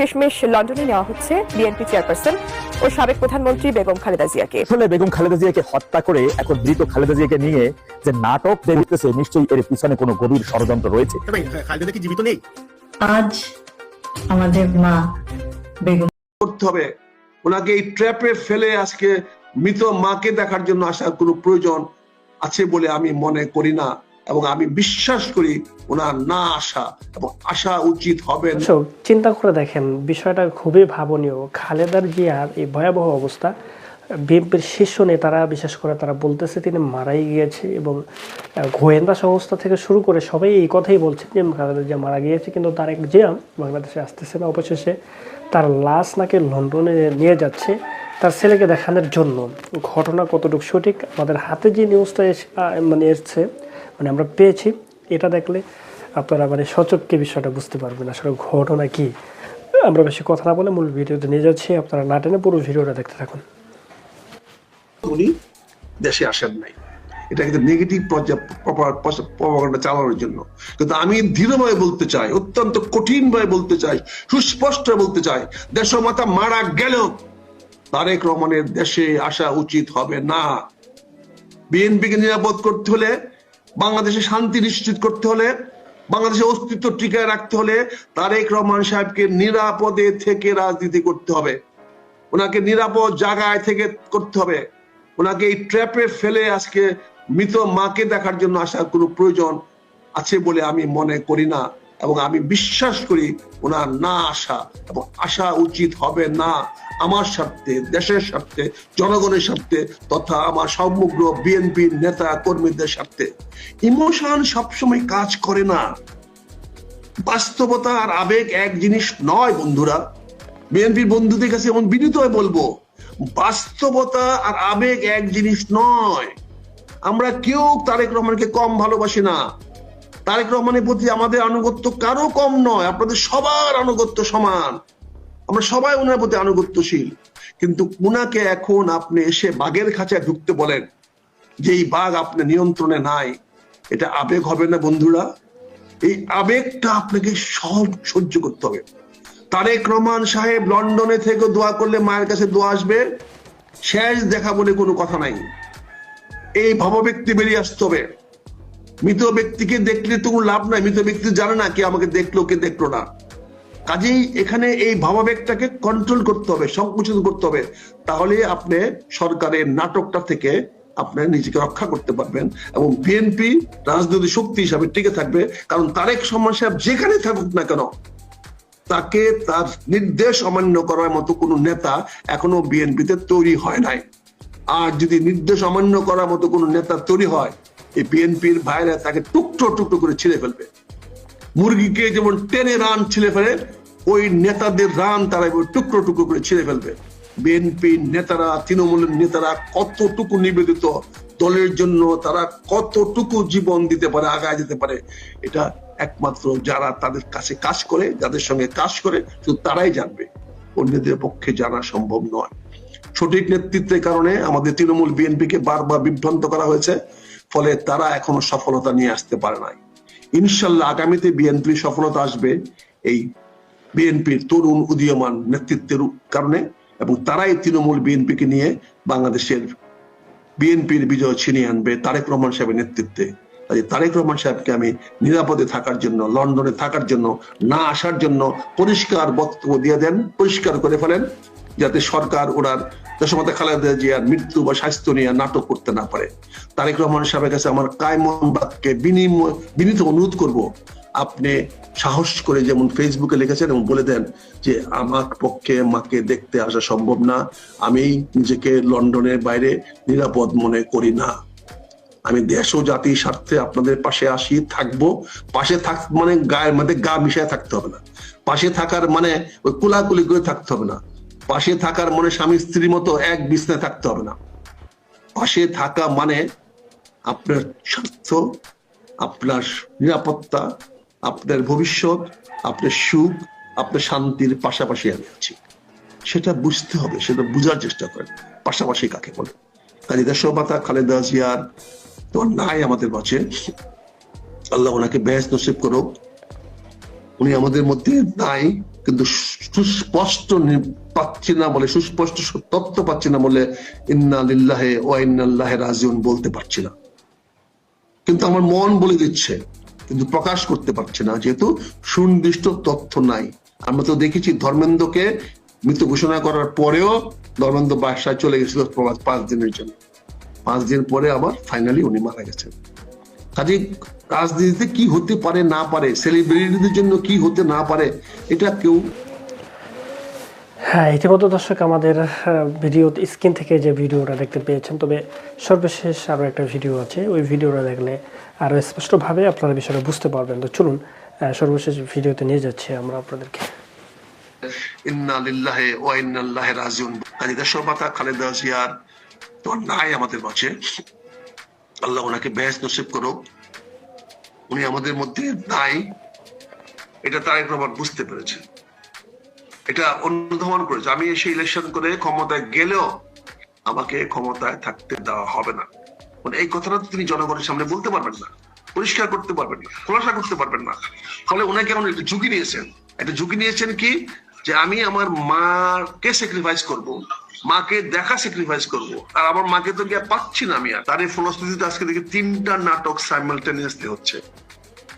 শেষমেশ লন্ডনে নেওয়া হচ্ছে বিএনপি চেয়ারপারসন ও সাবেক প্রধানমন্ত্রী বেগম খালেদা জিয়াকে। আসলে বেগম খালেদা জিয়াকে হত্যা করে এখন মৃত খালেদা জিয়াকে নিয়ে যে নাটক দেখতেছে নিশ্চয়ই এর পিছনে কোনো গভীর ষড়যন্ত্র রয়েছে। খালেদা কি জীবিত নেই? আজ আমাদের মা বেগম করতে হবে। ওনাকে এই ট্র্যাপে ফেলে আজকে মৃত মাকে দেখার জন্য আসার কোনো প্রয়োজন আছে বলে আমি মনে করি না। এবং আমি বিশ্বাস করি ওনার না আসা এবং আসা উচিত হবে চিন্তা করে দেখেন, বিষয়টা খুবই ভাবনীয়। খালেদার জিয়ার এই ভয়াবহ অবস্থা, বিএনপির শীর্ষ নেতারা, বিশেষ করে তারা বলতেছে তিনি মারাই গিয়েছে এবং গোয়েন্দা সংস্থা থেকে শুরু করে সবাই এই কথাই বলছেন যে খালেদা জিয়া মারা গিয়েছে, কিন্তু তার এক জিয়া বাংলাদেশে আসতেছে না। অবশেষে তার লাশ নাকি লন্ডনে নিয়ে যাচ্ছে তার ছেলেকে দেখানোর জন্য। ঘটনা কতটুকু সঠিক? আমাদের হাতে যে নিউজটা মানে এসছে মানে আমরা পেয়েছি। এটা দেখলে আপনারা মানে সচককে বিষয়টা বুঝতে পারবেন আসলে ঘটনা কি। আমরা বেশি কথা না বলে মূল ভিডিওতে নিয়ে যাচ্ছি। আপনারা না টেনে পুরো ভিডিওটা দেখতে থাকুন। উনি দেশে আসেন নাই। এটা কিন্তু নেগেটিভ প্রপাগান্ডা চালানোর জন্য। কিন্তু আমি দৃঢ়ভাবে বলতে চাই, অত্যন্ত কঠিন ভাবে বলতে চাই সুস্পষ্ট বলতে চাই, দেশমাতা মারা গেল তারেক রহমানের দেশে আসা উচিত হবে না। বিএনপিকে নিরাপদ করতে হলে বাংলাদেশে শান্তি নিশ্চিত করতে হলে বাংলাদেশের অস্তিত্ব টিকায় রাখতে হলে তারেক রহমান সাহেবকে নিরাপদে থেকে রাজনীতি করতে হবে। ওনাকে নিরাপদ জায়গায় থেকে করতে হবে। ওনাকে এই ট্র্যাপে ফেলে আজকে মৃত মাকে দেখার জন্য আসার কোনো প্রয়োজন আছে বলে আমি মনে করি না। এবং আমি বিশ্বাস করি ওনার না আসা এবং আসা উচিত হবে না আমার স্বার্থে, দেশের স্বার্থে, জনগণের স্বার্থে তথা আমার সমগ্র বিএনপির নেতা কর্মীদের স্বার্থে। ইমোশন সবসময় কাজ করে না। বাস্তবতা আর আবেগ এক জিনিস নয় বন্ধুরা। বিএনপির বন্ধুদের কাছে এমন বিনীত হয়ে বলব, বাস্তবতা আর আবেগ এক জিনিস নয়। আমরা কেউ তারেক রহমানকে কম ভালোবাসি না। তারেক রহমানের প্রতি আমাদের আনুগত্য কারও কম নয়, আপনাদের সবার আনুগত্য সমান। আমরা সবাই ওনার প্রতি আনুগত্যশীল। কিন্তু উনাকে এখন আপনি এসে বাঘের খাঁচায় ঢুকতে বলেন যে এই বাঘ আপনি নিয়ন্ত্রণে নাই। এটা আবেগ হবে না বন্ধুরা? এই আবেগটা আপনাকে সব সহ্য করতে হবে। তারেক রহমান সাহেব লন্ডনে থেকে দোয়া করলে মায়ের কাছে দোয়া আসবে, শেষ দেখা বলে কোনো কথা নাই। এই ভাবব্যক্তি বেরিয়ে আসতে হবে। মৃত ব্যক্তিকে দেখলে তো লাভ নাই, মৃত ব্যক্তি জানে না কে আমাকে দেখল, কে দেখল না। কাজেই এখানে এই ভাবাবেগটাকে কন্ট্রোল করতে হবে, সংকুচিত করতে হবে। তাহলে আপনি সরকারের নাটকটা থেকে আপনি নিজেকে রক্ষা করতে পারবেন এবং বিএনপি রাজনৈতিক শক্তি হিসাবে টিকে থাকবে। কারণ তারেক সমান সাহেব যেখানে থাকুক না কেন, তাকে তার নির্দেশ অমান্য করার মতো কোনো নেতা এখনও বিএনপিতে তৈরি হয় নাই। আর যদি নির্দেশ অমান্য করার মতো কোনো নেতা তৈরি হয় এই বিএনপির ভাইরা তাকে টুকরো টুকরো করে ছিঁড়ে ফেলবে। মুরগিকে যেমন টেনে রান ছিঁড়ে ফেলে, ওই নেতাদের রান তারা টুকরো টুকরো করে ছিঁড়ে ফেলবে। বিএনপি নেতারা, তৃণমূলের নেতারা কতটুকু নিবেদিত, দলের জন্য তারা কতটুকু জীবন দিতে পারে, আগায় যেতে পারে, এটা একমাত্র যারা তাদের কাছে কাজ করে, যাদের সঙ্গে কাজ করে, শুধু তারাই জানবে। অন্যদের পক্ষে জানা সম্ভব নয়। সঠিক নেতৃত্বের কারণে আমাদের তৃণমূল বিএনপিকে বারবার বিভ্রান্ত করা হয়েছে, ফলে তারা এখনও সফলতা নিয়ে আসতে পারে নাই। ইনশাল্লাহ আগামীতে বিএনপি সফলতা আসবে এই বিএনপির তরুণ উদীয়মান নেতৃত্বের কারণে, এবং তারাই তৃণমূল বিএনপিকে নিয়ে বাংলাদেশের বিএনপির বিজয় ছিনিয়ে আনবে তারেক রহমান সাহেবের নেতৃত্বে। তারেক রহমান সাহেবকে আমি নিরাপদে থাকার জন্য, লন্ডনে থাকার জন্য, না আসার জন্য পরিষ্কার বক্তব্য দিয়ে দেন, পরিষ্কার করে ফেলেন, যাতে সরকার ওনার দেশমাতা খালেদা জিয়ার মৃত্যু বা স্বাস্থ্য নিয়ে নাটক করতে না পারে। তারেক রহমান সাহেবের কাছে আমার কায়মনবাদকে বিনিময় বিনীত অনুরোধ করব, আপনি সাহস করে যেমন ফেসবুকে লিখেছেন এবং বলে দেন যে, আমার পক্ষে মাকে দেখতে আসা সম্ভব না, আমি নিজেকে লন্ডনের বাইরে নিরাপদ মনে করি না। আমি দেশ ও জাতির স্বার্থে আপনাদের পাশে আসি, থাকব। পাশে থাক মানে গায়ের মধ্যে গা মিশায় থাকতে হবে না। পাশে থাকার মানে ওই কুলাকুলি করে থাকতে হবে না। পাশে থাকার মানে স্বামী স্ত্রীর মতো এক বিছনায় থাকতে হবে না। পাশে থাকা মানে আপনার স্বার্থ আপনার নিরাপত্তা, আপনার ভবিষ্যৎ, আপনার সুখ, আপনার শান্তির পাশাপাশি আমি আছি। সেটা বুঝতে হবে, সেটা বুঝার চেষ্টা করেন। পাশাপাশি কাকে বলে? কাজী দেশমাতা খালেদা জিয়ার তো নাই আমাদের মাঝে। আল্লাহ ওনাকে বেহেস নসিব করুক। উনি আমাদের মধ্যে নাই। কিন্তু সুস্পষ্ট পাচ্ছি না বলে, সুস্পষ্ট তথ্য পাচ্ছি না বলে ইন্না লিল্লাহে ও ইন্নাল্লাহে রাজিউন বলতে পারছি না। কিন্তু আমার মন বলে দিচ্ছে, কিন্তু প্রকাশ করতে পারছে না, যেহেতু সুনির্দিষ্ট তথ্য নাই। আমরা তো দেখেছি ধর্মেন্দ্রকে মৃত ঘোষণা করার পরেও ধর্মেন্দ্র বাসায় চলে গেছিল পাঁচ দিনের জন্য। পাঁচ দিন পরে আবার ফাইনালি উনি মারা গেছেন। কাজে রাজনীতিতে কি হতে পারে না পারে সেলিব্রিটিদের জন্য কি হতে না পারে এটা কেউ হ্যাঁ ইতিমধ্যে দর্শক আমাদের ভিডিও স্ক্রিন থেকে যে ভিডিওটা দেখতে পেয়েছেন তবে সর্বশেষ আরও একটা ভিডিও আছে। ওই ভিডিওটা দেখলে আরও স্পষ্টভাবে আপনারা বিষয়টা বুঝতে পারবেন। তো চলুন সর্বশেষ ভিডিওতে নিয়ে যাচ্ছি আমরা আপনাদেরকে। ইন্না লিল্লাহে ইন্নাল্লাহে রাজিউন। কাজী দেশমাতা খালেদা জিয়ার তো নাই আমাদের মাঝে। আল্লাহ ওনাকে বেহেস নসিব করুক। উনি আমাদের মধ্যে নাই। এটা তারেক রহমান বুঝতে পেরেছে। এটা অনুধাবন করেছে। আমি এসে ইলেকশন করে ক্ষমতায় গেলেও আমাকে ক্ষমতায় থাকতে দেওয়া হবে না। মানে এই কথাটা তিনি জনগণের সামনে বলতে পারবেন না। পরিষ্কার করতে পারবেন না, খোলাসা করতে পারবেন না। ফলে ওনাকে এখন একটা ঝুঁকি নিয়েছেন। একটা ঝুঁকি নিয়েছেন কি? যে আমি আমার মাকে স্যাক্রিফাইস করব, মাকে দেখা স্যাক্রিফাইস করব, আর আমার মাকে তো গিয়ে পাচ্ছি না আমি আর। তার এই ফলশ্রুতিতে আজকে দেখি তিনটা নাটক সাইমালটেনিয়াসলি হচ্ছে।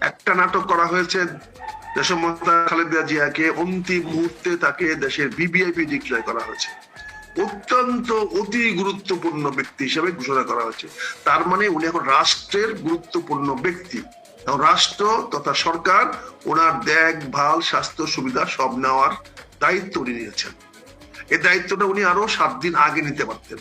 একটা নাটক করা হয়েছে দেশমতা খালেদা জিয়াকে অন্তিম মুহূর্তে তাকে দেশের বিবিআইপি ডিক্লেয়ার করা হয়েছে। অত্যন্ত অতি গুরুত্বপূর্ণ ব্যক্তি হিসেবে ঘোষণা করা হয়েছে। তার মানে উনি এখন রাষ্ট্রের গুরুত্বপূর্ণ ব্যক্তি। রাষ্ট্র তথা সরকার ওনার দেখভাল, স্বাস্থ্য সুবিধা সব নেওয়ার দায়িত্ব উনি নিয়েছেন। এই দায়িত্বটা উনি আরও সাত দিন আগে নিতে পারতেন।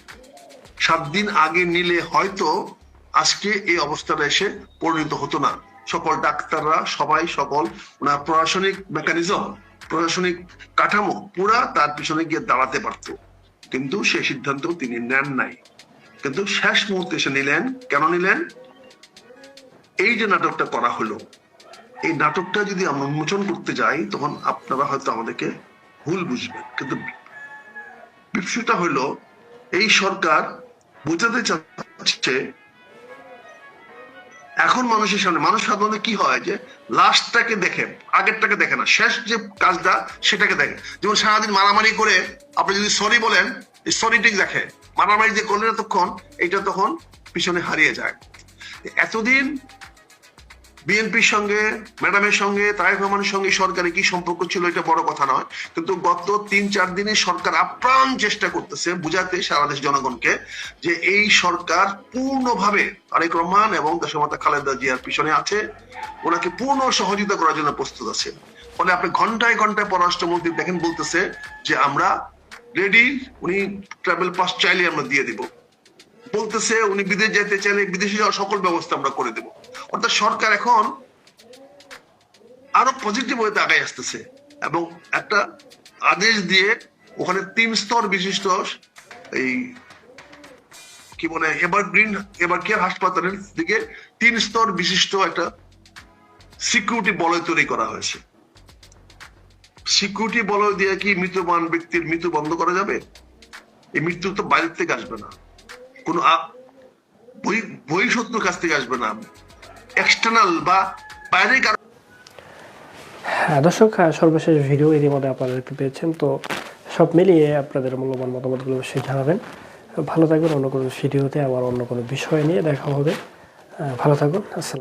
সাত দিন আগে নিলে হয়তো আজকে এই অবস্থাটা এসে পরিণত হতো না। সকল ডাক্তাররা, সবাই সকল ওনার প্রশাসনিক মেকানিজম প্রশাসনিক কাঠামো পুরা তার পিছনে গিয়ে দাঁড়াতে পারতো। কিন্তু সেই সিদ্ধান্ত তিনি নেন নাই। কিন্তু শেষ মুহূর্তে এসে নিলেন। কেন নিলেন? এই যে নাটকটা করা হলো, এই নাটকটা যদি আমরা উন্মোচন করতে যাই, তখন আপনারা হয়তো আমাদেরকে ভুল বুঝবেন। কিন্তু বিষয়টা হলো, এই সরকার বোঝাতে চাচ্ছে, এখন মানুষের সামনে, মানুষ সাধারণত কি হয় যে লাস্টটাকে দেখে, আগেরটাকে দেখে না, শেষ যে কাজটা, সেটাকে দেখে। যেমন সারাদিন মারামারি করে, আপনি যদি সরি বলেন সরিটিক দেখে, মারামারি যে করলেন তখন এটা তখন পিছনে হারিয়ে যায়। এতদিন বিএনপির সঙ্গে, ম্যাডামের সঙ্গে, তারেক রহমানের সঙ্গে সরকারের কি সম্পর্ক ছিল এটা বড় কথা নয়। কিন্তু গত তিন, চার দিনে সরকার আপ্রাণ চেষ্টা করতেছে বুঝাতে সারা দেশ জনগণকে যে এই সরকার পূর্ণভাবে তারেক রহমান এবং দেশমাতা খালেদা জিয়ার পিছনে আছে। ওনাকে পূর্ণ সহযোগিতা করার জন্য প্রস্তুত আছে। ফলে আপনি ঘন্টায় ঘন্টায় পররাষ্ট্রমন্ত্রী দেখেন বলতেছে যে আমরা রেডি উনি ট্রাভেল পাস চাইলে আমরা দিয়ে দিব। বলতেছে উনি বিদেশ যেতে চাইলে বিদেশে যাওয়ার সকল ব্যবস্থা আমরা করে দেব। অর্থাৎ সরকার এখন আরও পজিটিভ ওয়েতে আগায় আসতেছে এবং একটা আদেশ দিয়ে ওখানে তিন স্তর বিশিষ্ট এই কি বলে এভারগ্রিন এবার কেয়ার হাসপাতালের দিকে তিন স্তর বিশিষ্ট একটা সিকিউরিটি বলয় তৈরি করা হয়েছে। সিকিউরিটি বলয় দিয়ে কি মৃত্যুবান ব্যক্তির মৃত্যু বন্ধ করা যাবে? এই মৃত্যু তো বাইরের থেকে আসবে না। কোনো আ- বই বহিঃশত্রুর কাছ থেকে আসবে না। এক্সটার্নাল বা বাইরের কারণ হ্যাঁ দর্শক হ্যাঁ, সর্বশেষ ভিডিও ইতিমধ্যে আপনারা দেখতে পেয়েছেন। তো সব মিলিয়ে আপনাদের মূল্যবান মতামতগুলো অবশ্যই জানাবেন। ভালো থাকবেন অন্য কোনো ভিডিওতে আবার অন্য কোনো বিষয় নিয়ে দেখা হবে। আহ, ভালো থাকুন আসসালাম